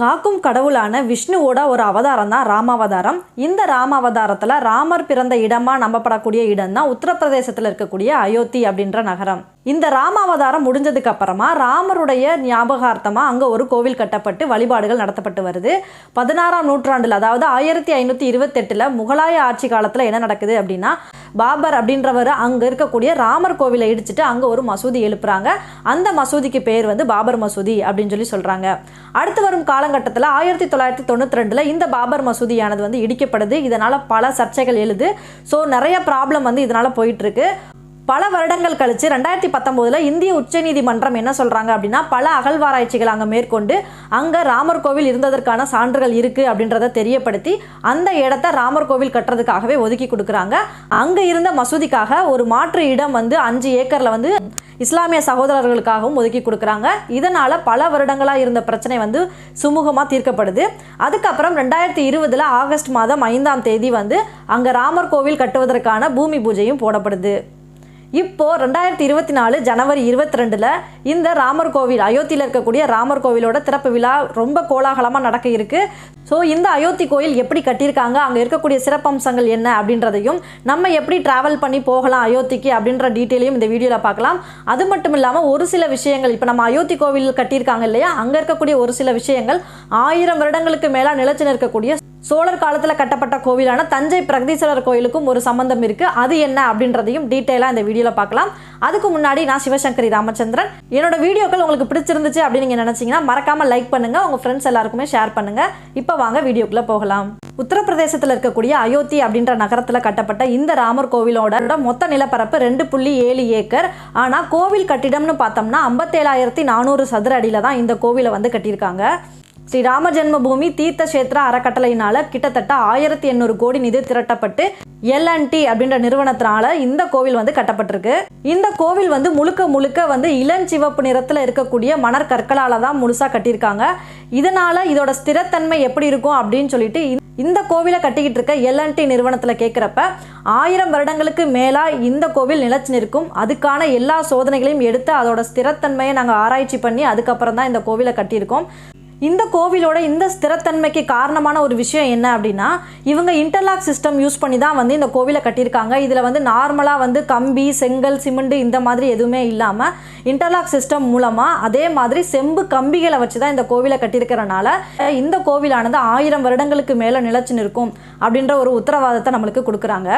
காக்கும் கடவுளான விஷ்ணுவோட ஒரு அவதாரம் தான் ராமாவதாரம். இந்த ராமாவதாரத்தில் ராமர் பிறந்த இடமாக நம்பப்படக்கூடிய இடம் தான் உத்தரப்பிரதேசத்தில் இருக்கக்கூடிய அயோத்தி அப்படின்ற நகரம். இந்த ராமாவதாரம் முடிஞ்சதுக்கு அப்புறமா ராமருடைய ஞாபகார்த்தமாக அங்கே ஒரு கோவில் கட்டப்பட்டு வழிபாடுகள் நடத்தப்பட்டு வருது. பதினாறாம் நூற்றாண்டில் அதாவது ஆயிரத்தி ஐநூற்றி இருபத்தெட்டில் முகலாய ஆட்சி காலத்தில் என்ன நடக்குது அப்படின்னா பாபர் அப்படின்றவர் அங்கே இருக்கக்கூடிய ராமர் கோவிலை இடிச்சிட்டு அங்கே ஒரு மசூதி எழுப்புறாங்க. அந்த மசூதிக்கு பேர் வந்து பாபர் மசூதி அப்படின்னு சொல்லி சொல்கிறாங்க அடுத்து வரும் காலகட்டத்தில் ஆயிரத்தி தொள்ளாயிரத்தி தொண்ணூற்றி ரெண்டில் இந்த பாபர் மசூதியானது வந்து இடிக்கப்படுது. இதனால் பல சர்ச்சைகள் எழுது. ஸோ நிறைய ப்ராப்ளம் வந்து இதனால் போயிட்டுருக்கு பல வருடங்கள் கழித்து ரெண்டாயிரத்தி பத்தொம்போதில் இந்திய உச்சநீதிமன்றம் என்ன சொல்கிறாங்க அப்படின்னா பல அகழ்வாராய்ச்சிகள் அங்கே மேற்கொண்டு அங்கே ராமர் கோவில் இருந்ததற்கான சான்றுகள் இருக்குது அப்படின்றத தெரியப்படுத்தி அந்த இடத்த ராமர் கோவில் கட்டுறதுக்காகவே ஒதுக்கி கொடுக்குறாங்க. அங்கே இருந்த மசூதிக்காக ஒரு மாற்று இடம் வந்து அஞ்சு ஏக்கரில் வந்து இஸ்லாமிய சகோதரர்களுக்காகவும் ஒதுக்கி கொடுக்குறாங்க. இதனால் பல வருடங்களாக இருந்த பிரச்சனை வந்து சுமூகமாக தீர்க்கப்படுது. அதுக்கப்புறம் ரெண்டாயிரத்தி இருபதில் ஆகஸ்ட் மாதம் ஐந்தாம் தேதி வந்து அங்கே ராமர் கோவில் கட்டுவதற்கான பூமி பூஜையும் போடப்படுது. இப்போது ரெண்டாயிரத்தி இருபத்தி நாலு ஜனவரி இருபத்தி ரெண்டில் இந்த ராமர் கோவில் அயோத்தியில் இருக்கக்கூடிய ராமர் கோவிலோட திறப்பு விழா ரொம்ப கோலாகலமாக நடக்க இருக்கு. ஸோ இந்த அயோத்தி கோயில் எப்படி கட்டியிருக்காங்க அங்கே இருக்கக்கூடிய சிறப்பம்சங்கள் என்ன அப்படின்றதையும் நம்ம எப்படி ட்ராவல் பண்ணி போகலாம் அயோத்திக்கு அப்படின்ற டீட்டெயிலையும் இந்த வீடியோவில் பார்க்கலாம். அது மட்டும் இல்லாமல் ஒரு சில விஷயங்கள் இப்போ நம்ம அயோத்தி கோவில் கட்டியிருக்காங்க இல்லையா அங்கே இருக்கக்கூடிய ஒரு சில விஷயங்கள் ஆயிரம் வருடங்களுக்கு மேலே நிலச்சி நிற்கக்கூடிய சோழர் காலத்தில் கட்டப்பட்ட கோவிலான தஞ்சை பிரகதீஸ்வரர் கோயிலுக்கும் ஒரு சம்பந்தம் இருக்குது அது என்ன அப்படின்றதையும் டீட்டெயிலாக இந்த வீடியோவில் பார்க்கலாம். அதுக்கு முன்னாடி நான் சிவசங்கரி ராமச்சந்திரன். என்னோட வீடியோக்கள் உங்களுக்கு பிடிச்சிருந்துச்சு அப்படின்னு நீங்கள் நினச்சிங்கன்னா மறக்காமல் லைக் பண்ணுங்கள் உங்கள் ஃப்ரெண்ட்ஸ் எல்லாருக்குமே ஷேர் பண்ணுங்கள் இப்போ வாங்க வீடியோக்குள்ளே போகலாம். உத்தரப்பிரதேசத்தில் இருக்கக்கூடிய அயோத்தி அப்படின்ற நகரத்தில் கட்டப்பட்ட இந்த ராமர் கோவிலோட மொத்த நிலப்பரப்பு ரெண்டு புள்ளி ஏழு ஏக்கர். ஆனால் கோவில் கட்டிடம்னு பார்த்தோம்னா ஐம்பத்தேழாயிரத்தி நானூறு சதுர அடியில் தான் இந்த கோவிலை வந்து கட்டியிருக்காங்க. ஸ்ரீ ராம ஜென்மபூமி தீர்த்த கஷேத்திர அறக்கட்டளையினால கிட்டத்தட்ட ஆயிரத்தி எண்ணூறு கோடி நிதி திரட்டப்பட்டு எல்என்டி அப்படின்ற நிறுவனத்தினால இந்த கோவில் வந்து கட்டப்பட்டிருக்கு. இந்த கோவில் வந்து முழுக்க முழுக்க வந்து இளஞ்சிவப்பு நிறத்தில் இருக்கக்கூடிய மணற் கற்களால் தான் முழுசாக கட்டியிருக்காங்க. இதனால இதோட ஸ்திரத்தன்மை எப்படி இருக்கும் அப்படின்னு சொல்லிட்டு இந்த- இந்த கோவிலை கட்டிக்கிட்டு இருக்க எல்என்டி நிறுவனத்தில் கேட்குறப்ப ஆயிரம் வருடங்களுக்கு மேலாக இந்த கோவில் நிலச்சி நிற்கும். அதுக்கான எல்லா சோதனைகளையும் எடுத்து அதோட ஸ்திரத்தன்மையை நாங்கள் ஆராய்ச்சி பண்ணி அதுக்கப்புறம் தான் இந்த கோவிலை கட்டியிருக்கோம். இந்த கோவிலோட இந்த ஸ்திரத்தன்மைக்கு காரணமான ஒரு விஷயம் என்ன அப்படின்னா இவங்க இன்டர்லாக் சிஸ்டம் யூஸ் பண்ணி தான் வந்து இந்த கோவிலை கட்டியிருக்காங்க. இதில் வந்து நார்மலாக வந்து கம்பி செங்கல் சிமெண்ட் இந்த மாதிரி எதுவுமே இல்லாமல் இன்டர்லாக் சிஸ்டம் மூலமாக அதே மாதிரி செம்பு கம்பிகளை வச்சு தான் இந்த கோவிலை கட்டியிருக்கிறனால இந்த கோவிலானது ஆயிரம் வருடங்களுக்கு மேலே நிலச்சி நிற்கும் அப்படின்ற ஒரு உத்தரவாதத்தை நம்மளுக்கு கொடுக்குறாங்க.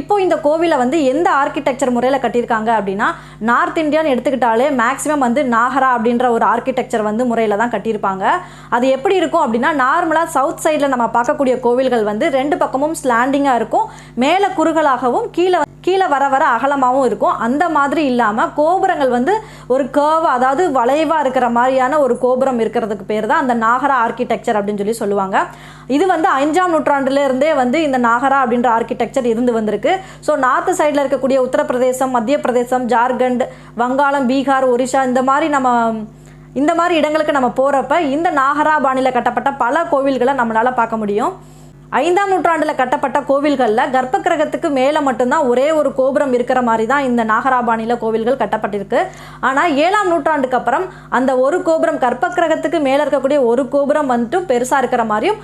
இப்போ இந்த கோவிலை வந்து எந்த ஆர்கிடெக்சர் முறையில் கட்டியிருக்காங்க அப்படின்னா நார்த் இந்தியான்னு எடுத்துக்கிட்டாலே மேக்ஸிமம் வந்து நாகரா அப்படின்ற ஒரு ஆர்கிடெக்சர் வந்து முறையில் தான் கட்டியிருப்பாங்க. அது எப்படி இருக்கும் அப்படின்னா நார்மலாக சவுத் சைடில் நம்ம பார்க்கக்கூடிய கோவில்கள் வந்து ரெண்டு பக்கமும் ஸ்லாண்டிங்காக இருக்கும். மேலே குறுகலாகவும் கீழே கீழே வர வர அகலமாகவும் இருக்கும். அந்த மாதிரி இல்லாமல் கோபுரங்கள் வந்து ஒரு கேர்வ் அதாவது வளைவாக இருக்கிற மாதிரியான ஒரு கோபுரம் இருக்கிறதுக்கு பேர் தான் அந்த நாகரா ஆர்கிடெக்சர் அப்படின்னு சொல்லி சொல்லுவாங்க. இது வந்து அஞ்சாம் நூற்றாண்டுலேருந்தே வந்து இந்த நாகரா அப்படின்ற ஆர்கிடெக்சர் இருந்து வந்திருக்கு. ஸோ நார்த்து சைடில் இருக்கக்கூடிய உத்தரப்பிரதேசம் மத்திய பிரதேசம் ஜார்க்கண்ட் வங்காளம் பீகார் ஒரிஷா இந்த மாதிரி நம்ம இந்த மாதிரி இடங்களுக்கு நம்ம போகிறப்ப இந்த நாகரா பாணியில் கட்டப்பட்ட பல கோவில்களை நம்மளால் பார்க்க முடியும். ஐந்தாம் நூற்றாண்டில் கட்டப்பட்ட கோவில்களில் கர்ப்ப கிரகத்துக்கு மேலே மட்டும்தான் ஒரே ஒரு கோபுரம் இருக்கிற மாதிரி தான் இந்த நாகராபாணியில் கோவில்கள் கட்டப்பட்டிருக்கு. ஆனால் ஏழாம் நூற்றாண்டுக்கு அப்புறம் அந்த ஒரு கோபுரம் கர்ப்ப கிரகத்துக்கு மேலே இருக்கக்கூடிய ஒரு கோபுரம் வந்துட்டு பெருசாக இருக்கிற மாதிரியும்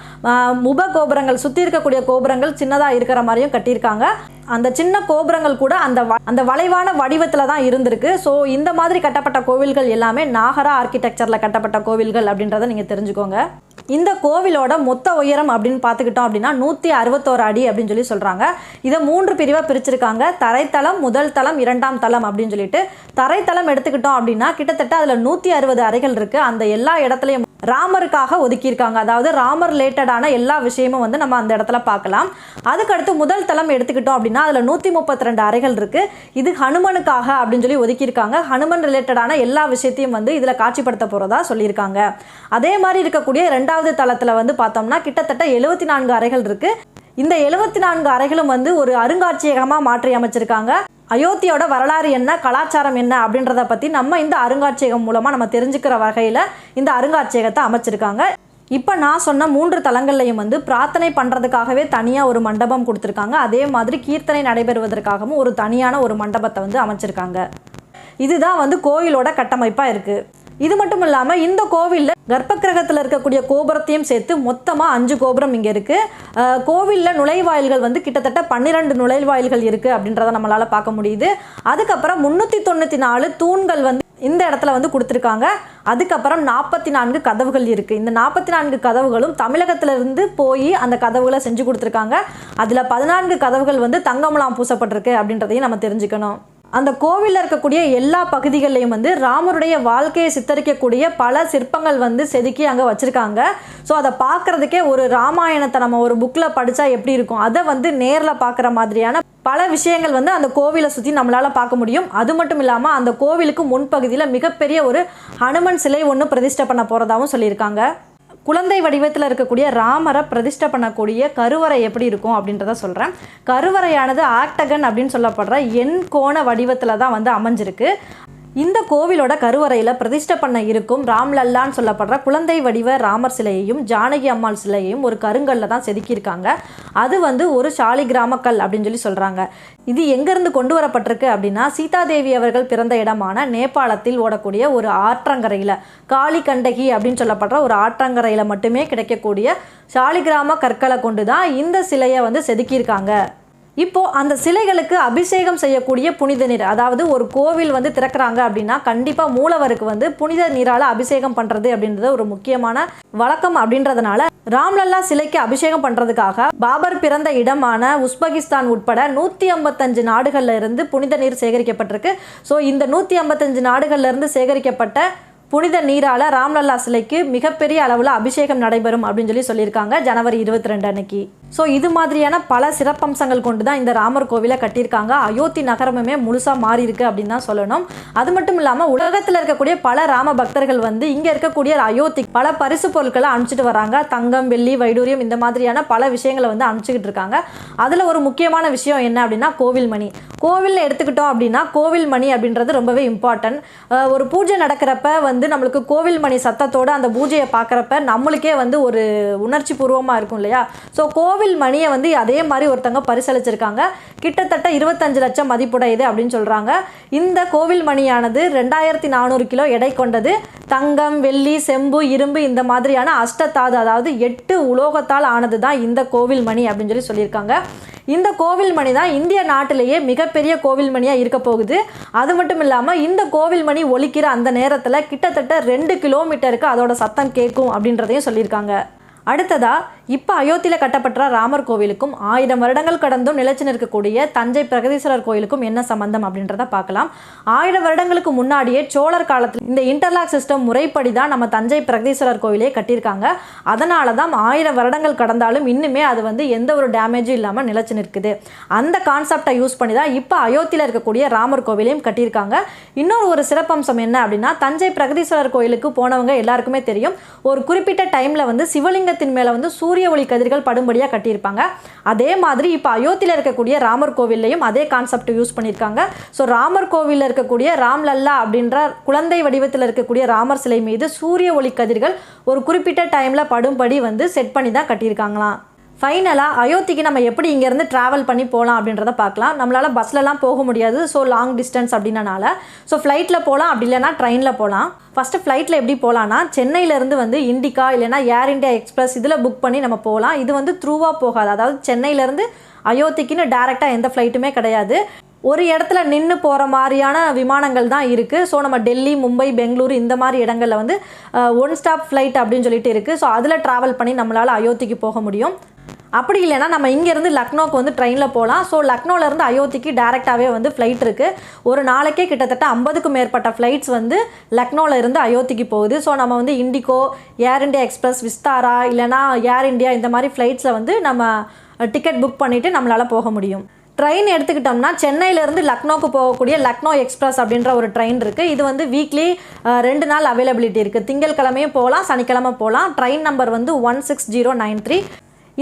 முப உப கோபுரங்கள் சுற்றி இருக்கக்கூடிய கோபுரங்கள் சின்னதாக இருக்கிற மாதிரியும் கட்டியிருக்காங்க. அந்த சின்ன கோபுரங்கள் கூட அந்த வ- அந்த வளைவான வடிவத்தில் தான் இருந்திருக்கு. ஸோ இந்த மாதிரி கட்டப்பட்ட கோவில்கள் எல்லாமே நாகரா ஆர்கிடெக்சரில் கட்டப்பட்ட கோவில்கள் அப்படின்றத நீங்கள் தெரிஞ்சுக்கோங்க. இந்த கோவிலோட மொத்த உயரம் அப்படின்னு பார்த்துக்கிட்டோம் அப்படின்னா நூற்றி அறுபத்தோரு அடி அப்படின்னு சொல்லி சொல்கிறாங்க இதை மூன்று பிரிவாக பிரிச்சிருக்காங்க. தரைத்தளம் முதல் தளம் இரண்டாம் தளம் அப்படின்னு சொல்லிட்டு தரைத்தளம் எடுத்துக்கிட்டோம் அப்படின்னா கிட்டத்தட்ட அதில் நூற்றி அறுபது அறைகள் இருக்குது அந்த எல்லா இடத்துலையும் ராமருக்காக ஒதுக்கியிருக்காங்க. அதாவது ராமர் ரிலேட்டடான எல்லா விஷயமும் வந்து நம்ம அந்த இடத்துல பார்க்கலாம். அதுக்கடுத்து முதல் தளம் எடுத்துக்கிட்டோம் அப்படின்னா அதில் நூற்றி முப்பத்தி ரெண்டு அறைகள் இருக்குது இது ஹனுமனுக்காக அப்படின்னு சொல்லி ஒதுக்கியிருக்காங்க. ஹனுமன் ரிலேட்டடான எல்லா விஷயத்தையும் வந்து இதில் காட்சிப்படுத்த போகிறதா சொல்லியிருக்காங்க. அதே மாதிரி இருக்கக்கூடிய ரெண்டாவது தளத்தில் வந்து பார்த்தோம்னா கிட்டத்தட்ட எழுபத்தி நான்கு அறைகள் இருக்குது இந்த எழுபத்தி நான்கு அறைகளும் வந்து ஒரு அருங்காட்சியகமாக மாற்றி அமைச்சிருக்காங்க. அயோத்தியோட வரலாறு என்ன கலாச்சாரம் என்ன அப்படின்றத பற்றி நம்ம இந்த அருங்காட்சியகம் மூலமாக நம்ம தெரிஞ்சுக்கிற வகையில் இந்த அருங்காட்சியகத்தை அமைச்சிருக்காங்க. இப்போ நான் சொன்ன மூன்று தலங்கள்லையும் வந்து பிரார்த்தனை பண்ணுறதுக்காகவே தனியாக ஒரு மண்டபம் கொடுத்துருக்காங்க. அதே மாதிரி கீர்த்தனை நடைபெறுவதற்காகவும் ஒரு தனியான ஒரு மண்டபத்தை வந்து அமைச்சிருக்காங்க. இதுதான் வந்து கோயிலோட கட்டமைப்பாக இருக்குது இது மட்டும் இல்லாமல் இந்த கோவிலில் கர்ப்ப கிரகத்தில் இருக்கக்கூடிய கோபுரத்தையும் சேர்த்து மொத்தமாக அஞ்சு கோபுரம் இங்கே இருக்குது கோவிலில் நுழைவாயில்கள் வந்து கிட்டத்தட்ட பன்னிரெண்டு நுழைவாயில்கள் இருக்குது அப்படின்றத நம்மளால் பார்க்க முடியுது. அதுக்கப்புறம் முந்நூற்றி தொண்ணூற்றி நாலு தூண்கள் வந்து இந்த இடத்துல வந்து கொடுத்துருக்காங்க. அதுக்கப்புறம் நாற்பத்தி நான்கு கதவுகள் இருக்குது இந்த நாற்பத்தி நான்கு கதவுகளும் தமிழகத்திலிருந்து போய் அந்த கதவுகளை செஞ்சு கொடுத்துருக்காங்க. அதில் பதினான்கு கதவுகள் வந்து தங்கமுலாம் பூசப்பட்டிருக்கு அப்படின்றதையும் நம்ம தெரிஞ்சுக்கணும். அந்த கோவிலில் இருக்கக்கூடிய எல்லா பகுதிகள்லையும் வந்து ராமருடைய வாழ்க்கையை சித்தரிக்கக்கூடிய பல சிற்பங்கள் வந்து செதுக்கி அங்கே வச்சுருக்காங்க. ஸோ அதை பார்க்குறதுக்கே ஒரு ராமாயணத்தை நம்ம ஒரு புக்கில் படித்தா எப்படி இருக்கும்? அதை வந்து நேரில் பார்க்குற மாதிரியான பல விஷயங்கள் வந்து அந்த கோவிலை சுற்றி நம்மளால் பார்க்க முடியும். அது மட்டும் இல்லாமல் அந்த கோவிலுக்கு முன்பகுதியில் மிகப்பெரிய ஒரு ஹனுமன் சிலை ஒன்று பிரதிஷ்டை பண்ண போகிறதாகவும் சொல்லியிருக்காங்க. குழந்தை வடிவத்தில் இருக்கக்கூடிய ராமரை பிரதிஷ்டை பண்ணக்கூடிய கருவறை எப்படி இருக்கும் அப்படின்றத சொல்கிறேன் கருவறையானது ஆக்டகன் அப்படின்னு சொல்லப்படுற எண் கோண வடிவத்தில் தான் வந்து அமைஞ்சிருக்கு. இந்த கோவிலோட கருவறையில் பிரதிஷ்டை பண்ண இருக்கும் ராம்லல்லான்னு சொல்லப்படுற குழந்தை வடிவ ராமர் சிலையையும் ஜானகி அம்மாள் சிலையையும் ஒரு கருங்கல்ல தான் செதுக்கியிருக்காங்க. அது வந்து ஒரு சாலிகிராமக்கல் அப்படின்னு சொல்லி சொல்கிறாங்க இது எங்கேருந்து கொண்டு வரப்பட்டிருக்கு அப்படின்னா சீதாதேவி அவர்கள் பிறந்த இடமான நேபாளத்தில் ஓடக்கூடிய ஒரு ஆற்றங்கரையில் காளி கண்டகி அப்படின்னு சொல்லப்படுற ஒரு ஆற்றங்கரையில் மட்டுமே கிடைக்கக்கூடிய சாலிகிராம கற்களை கொண்டு தான் இந்த சிலையை வந்து செதுக்கியிருக்காங்க. இப்போ அந்த சிலைகளுக்கு அபிஷேகம் செய்யக்கூடிய புனித நீர் அதாவது ஒரு கோவில் வந்து திறக்கிறாங்க அப்படின்னா கண்டிப்பாக மூலவருக்கு வந்து புனித நீரால் அபிஷேகம் பண்ணுறது அப்படின்றது ஒரு முக்கியமான வழக்கம் அப்படின்றதுனால ராம்லல்லா சிலைக்கு அபிஷேகம் பண்ணுறதுக்காக பாபர் பிறந்த இடமான உஸ்பெகிஸ்தான் உட்பட நூற்றி ஐம்பத்தஞ்சு நாடுகளில் இருந்து புனித நீர் சேகரிக்கப்பட்டிருக்கு. ஸோ இந்த நூற்றி ஐம்பத்தஞ்சு நாடுகளில் இருந்து சேகரிக்கப்பட்ட புனித நீரால ராம்லல்லா சிலைக்கு மிகப்பெரிய அளவில் அபிஷேகம் நடைபெறும் அப்படின்னு சொல்லி சொல்லியிருக்காங்க ஜனவரி இருபத்தி ரெண்டு அன்னைக்கு. ஸோ இது மாதிரியான பல சிறப்பம்சங்கள் கொண்டு தான் இந்த ராமர் கோவிலை கட்டியிருக்காங்க. அயோத்தி நகரமுமே முழுசாக மாறி இருக்கு அப்படின்னு தான் சொல்லணும். அது மட்டும் இல்லாமல் உலகத்தில் இருக்கக்கூடிய பல ராம பக்தர்கள் வந்து இங்கே இருக்கக்கூடிய அயோத்தி பல பரிசு பொருட்களை அனுப்பிச்சிட்டு வராங்க. தங்கம் வெள்ளி வைடூரியம் இந்த மாதிரியான பல விஷயங்களை வந்து அனுப்பிச்சிக்கிட்டு இருக்காங்க. அதில் ஒரு முக்கியமான விஷயம் என்ன அப்படின்னா கோவில் மணி. கோவிலில் எடுத்துக்கிட்டோம் அப்படின்னா கோவில் மணி அப்படின்றது ரொம்பவே இம்பார்ட்டன்ட் ஒரு பூஜை நடக்கிறப்ப வந்து வந்து நம்மளுக்கு கோவில் மணி சத்தத்தோடு அந்த பூஜையை பார்க்குறப்ப நம்மளுக்கே வந்து ஒரு உணர்ச்சி பூர்வமாக இருக்கும் இல்லையா? ஸோ கோவில் மணியை வந்து அதே மாதிரி ஒருத்தங்க பரிசளிச்சிருக்காங்க. கிட்டத்தட்ட இருபத்தஞ்சு லட்சம் மதிப்புடையது அப்படின்னு சொல்கிறாங்க இந்த கோவில் மணியானது ரெண்டாயிரத்தி நானூறு கிலோ எடை கொண்டது. தங்கம் வெள்ளி செம்பு இரும்பு இந்த மாதிரியான அஷ்டத்தாது அதாவது எட்டு உலோகத்தால் ஆனது தான் இந்த கோவில் மணி அப்படின்னு சொல்லி சொல்லியிருக்காங்க. இந்த கோவில் மணி தான் இந்திய நாட்டிலேயே மிகப்பெரிய கோவில் மணியாக இருக்க போகுது. அது மட்டும் இல்லாமல் இந்த கோவில் மணி ஒலிக்கிற அந்த நேரத்தில் கிட்டத்தட்ட ரெண்டு கிலோமீட்டருக்கு அதோட சத்தம் கேட்கும் அப்படின்றதையும் சொல்லியிருக்காங்க. அடுத்ததாக இப்போ அயோத்தியில் கட்டப்பட்ட ராமர் கோவிலுக்கும் ஆயிரம் வருடங்கள் கடந்தும் நிலச்சி நிற்கக்கூடிய தஞ்சை பிரகதீஸ்வரர் கோயிலுக்கும் என்ன சம்பந்தம் அப்படின்றத பார்க்கலாம். ஆயிரம் வருடங்களுக்கு முன்னாடியே சோழர் காலத்தில் இந்த இன்டர்லாக் சிஸ்டம் முறைப்படி தான் நம்ம தஞ்சை பிரகதீஸ்வரர் கோயிலே கட்டியிருக்காங்க. அதனால தான் ஆயிரம் வருடங்கள் கடந்தாலும் இன்னுமே அது வந்து எந்த ஒரு டேமேஜும் இல்லாமல் நிலச்சி நிற்குது. அந்த கான்செப்டை யூஸ் பண்ணி தான் இப்போ அயோத்தியில் இருக்கக்கூடிய ராமர் கோவிலையும் கட்டியிருக்காங்க. இன்னொரு ஒரு சிறப்பம்சம் என்ன அப்படின்னா தஞ்சை பிரகதீஸ்வரர் கோயிலுக்கு போனவங்க எல்லாருக்குமே தெரியும். ஒரு குறிப்பிட்ட டைமில் வந்து சிவலிங்கத்தின் மேலே வந்து சூரிய ஒளி கதிர்கள் படும்படியாக கட்டியிருப்பாங்க. அதே மாதிரி இப்போ அயோத்தியில் இருக்கக்கூடிய ராமர் கோவில்லையும் அதே கான்செப்ட் யூஸ் பண்ணியிருக்காங்க. ஸோ ராமர் கோவிலில் இருக்கக்கூடிய ராம்லல்லா அப்படின்ற குழந்தை வடிவத்தில் இருக்கக்கூடிய ராமர் சிலை மீது சூரிய ஒளி கதிர்கள் ஒரு குறிப்பிட்ட டைமில் படும்படி வந்து செட் பண்ணி தான் கட்டியிருக்காங்களாம். ஃபைனலாக அயோத்திக்கு நம்ம எப்படி இங்கேருந்து ட்ராவல் பண்ணி போகலாம் அப்படின்றத பார்க்கலாம். நம்மளால் பஸ்லலாம் போக முடியாது. ஸோ லாங் டிஸ்டன்ஸ் அப்படின்னனால. ஸோ ஃப்ளைட்டில் போகலாம் அப்படி இல்லைனா ட்ரெயினில் போகலாம் ஃபஸ்ட்டு ஃப்ளைட்டில் எப்படி போகலான்னா சென்னையிலேருந்து வந்து இண்டிகா இல்லைனா ஏர் இண்டியா எக்ஸ்பிரஸ் இதில் புக் பண்ணி நம்ம போகலாம் இது வந்து த்ரூவாக போகாது. அதாவது சென்னையிலேருந்து அயோத்திக்குன்னு டேரெக்டாக எந்த ஃப்ளைட்டுமே கிடையாது. ஒரு இடத்துல நின்று போகிற மாதிரியான விமானங்கள் தான் இருக்குது ஸோ நம்ம டெல்லி மும்பை பெங்களூரு இந்த மாதிரி இடங்களில் வந்து ஒன் ஸ்டாப் ஃப்ளைட் அப்படின்னு சொல்லிட்டு இருக்குது ஸோ அதில் ட்ராவல் பண்ணி நம்மளால் அயோத்திக்கு போக முடியும். அப்படி இல்லைன்னா நம்ம இங்கேருந்து லக்னோக்கு வந்து ட்ரெயினில் போகலாம். ஸோ லக்னோலேருந்து அயோத்திக்கு டேரெக்டாகவே வந்து ஃப்ளைட் இருக்குது ஒரு நாளைக்கே கிட்டத்தட்ட ஐம்பதுக்கும் மேற்பட்ட ஃப்ளைட்ஸ் வந்து லக்னோவிலேருந்து அயோத்திக்கு போகுது. ஸோ நம்ம வந்து IndiGo Air India Express Vistara இல்லைனா ஏர் இண்டியா இந்த மாதிரி ஃப்ளைட்ஸில் வந்து நம்ம டிக்கெட் புக் பண்ணிவிட்டு நம்மளால் போக முடியும். ட்ரெயின் எடுத்துக்கிட்டோம்னா சென்னையிலேருந்து லக்னோக்கு போகக்கூடிய லக்னோ எக்ஸ்பிரஸ் அப்படின்ற ஒரு ட்ரெயின் இருக்குது இது வந்து வீக்லி ரெண்டு நாள் அவைலபிலிட்டி இருக்குது திங்கட்கிழமையும் போகலாம் சனிக்கிழமை போகலாம். ட்ரெயின் நம்பர் வந்து one six zero nine three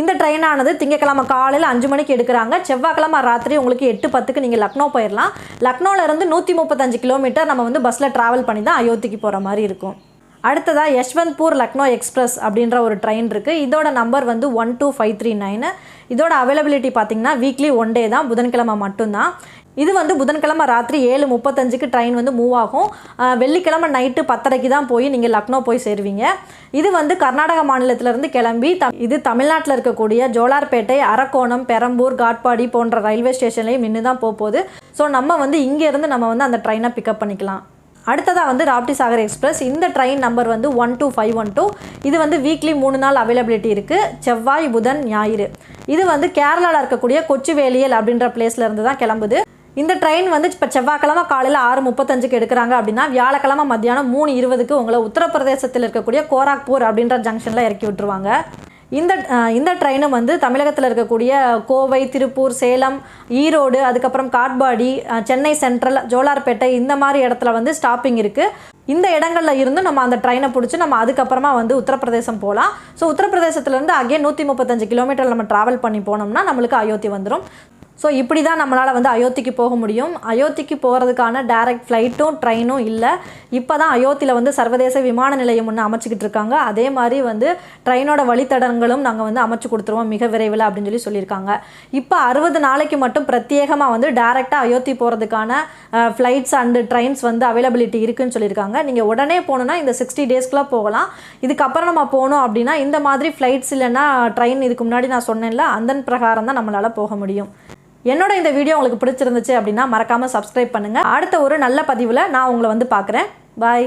இந்த ட்ரெயினானது திங்கக்கிழமை காலையில் அஞ்சு மணிக்கு எடுக்கிறாங்க. செவ்வாய்க்கிழமை ராத்திரி உங்களுக்கு எட்டு பத்துக்கு நீங்கள் லக்னோ போயிடலாம் லக்னோவிலேருந்து நூற்றி முப்பத்தஞ்சு கிலோமீட்டர் நம்ம வந்து பஸ்ஸில் ட்ராவல் பண்ணி தான் அயோத்திக்கு போகிற மாதிரி இருக்கும். அடுத்ததாக யஷ்வந்த்பூர் லக்னோ எக்ஸ்பிரஸ் அப்படின்ற ஒரு ட்ரெயின் இருக்குது இதோட நம்பர் வந்து one two five three nine இதோட அவைலபிலிட்டி பார்த்திங்கன்னா வீக்லி ஒன் டே தான். புதன்கிழமை மட்டும்தான். இது வந்து புதன்கிழமை ராத்திரி ஏழு முப்பத்தஞ்சுக்கு ட்ரெயின் வந்து மூவ் ஆகும். வெள்ளிக்கிழமை நைட்டு பத்தரைக்கு தான் போய் நீங்கள் லக்னோ போய் சேருவீங்க. இது வந்து கர்நாடக மாநிலத்திலேருந்து கிளம்பி த இது தமிழ்நாட்டில் இருக்கக்கூடிய ஜோலார்பேட்டை அரக்கோணம் பெரம்பூர் காட்பாடி போன்ற ரயில்வே ஸ்டேஷன்லேயும் நின்று தான் போகுது. ஸோ நம்ம வந்து இங்கேருந்து நம்ம வந்து அந்த ட்ரெயினை பிக்கப் பண்ணிக்கலாம். அடுத்ததாக வந்து ராப்டி சாகர் எக்ஸ்பிரஸ். இந்த ட்ரெயின் நம்பர் வந்து one two five one two இது வந்து வீக்லி மூணு நாள் அவைலபிலிட்டி இருக்குது செவ்வாய் புதன் ஞாயிறு. இது வந்து கேரளாவில் இருக்கக்கூடிய கொச்சுவேலியல் அப்படின்ற பிளேஸ்லேருந்து தான் கிளம்புது. இந்த ட்ரெயின் வந்து இப்போ செவ்வாய்க்கிழமை காலையில் ஆறு முப்பத்தஞ்சுக்கு எடுக்கிறாங்க அப்படின்னா வியாழக்கிழமை மத்தியானம் மூணு இருபதுக்கு உங்களை உத்தரப்பிரதேசத்தில் இருக்கக்கூடிய கோராக்பூர் அப்படின்ற ஜங்ஷனில் இறக்கி விட்டுருவாங்க. இந்த இந்த ட்ரெயினும் வந்து தமிழகத்தில் இருக்கக்கூடிய கோவை திருப்பூர் சேலம் ஈரோடு அதுக்கப்புறம் காட்பாடி சென்னை சென்ட்ரல் ஜோலார்பேட்டை இந்த மாதிரி இடத்துல வந்து ஸ்டாப்பிங் இருக்குது இந்த இடங்களில் இருந்து நம்ம அந்த ட்ரெயினை பிடிச்சி நம்ம அதுக்கப்புறமா வந்து உத்தரப்பிரதேசம் போகலாம் ஸோ உத்தரப்பிரதேசத்துலேருந்து அகே நூற்றி முப்பத்தஞ்சு கிலோமீட்டர் நம்ம ட்ராவல் பண்ணி போனோம்னா நம்மளுக்கு அயோத்தி வந்துடும் ஸோ இப்படி தான் நம்மளால் வந்து அயோத்திக்கு போக முடியும். அயோத்திக்கு போகிறதுக்கான டைரக்ட் ஃப்ளைட்டும் ட்ரெயினும் இல்லை. இப்போ தான் அயோத்தியில் வந்து சர்வதேச விமான நிலையம் ஒன்று அமைச்சிக்கிட்டு இருக்காங்க. அதே மாதிரி வந்து ட்ரெயினோட வழித்தடங்களும் நாங்கள் வந்து அமைச்சு கொடுத்துருவோம் மிக விரைவில் அப்படின்னு சொல்லி சொல்லியிருக்காங்க. இப்போ அறுபது நாளைக்கு மட்டும் பிரத்யேகமாக வந்து டைரெக்டாக அயோத்தி போகிறதுக்கான ஃப்ளைட்ஸ் அண்டு ட்ரெயின்ஸ் வந்து அவைலபிலிட்டி இருக்குன்னு சொல்லியிருக்காங்க. நீங்கள் உடனே போகணுன்னா இந்த சிக்ஸ்டி டேஸ்க்குள்ளே போகலாம். இதுக்கப்புறம் நம்ம போகணும் அப்படின்னா இந்த மாதிரி ஃப்ளைட்ஸ் இல்லைன்னா ட்ரெயின் இதுக்கு முன்னாடி நான் சொன்னேன்ல அந்த பிரகாரம் தான் நம்மளால் போக முடியும். என்னோட இந்த வீடியோ உங்களுக்கு பிடிச்சிருந்துச்சு அப்படின்னா மறக்காமல் சப்ஸ்கிரைப் பண்ணுங்கள் அடுத்த ஒரு நல்ல பதிவில் நான் உங்களை வந்து பார்க்குறேன். பாய்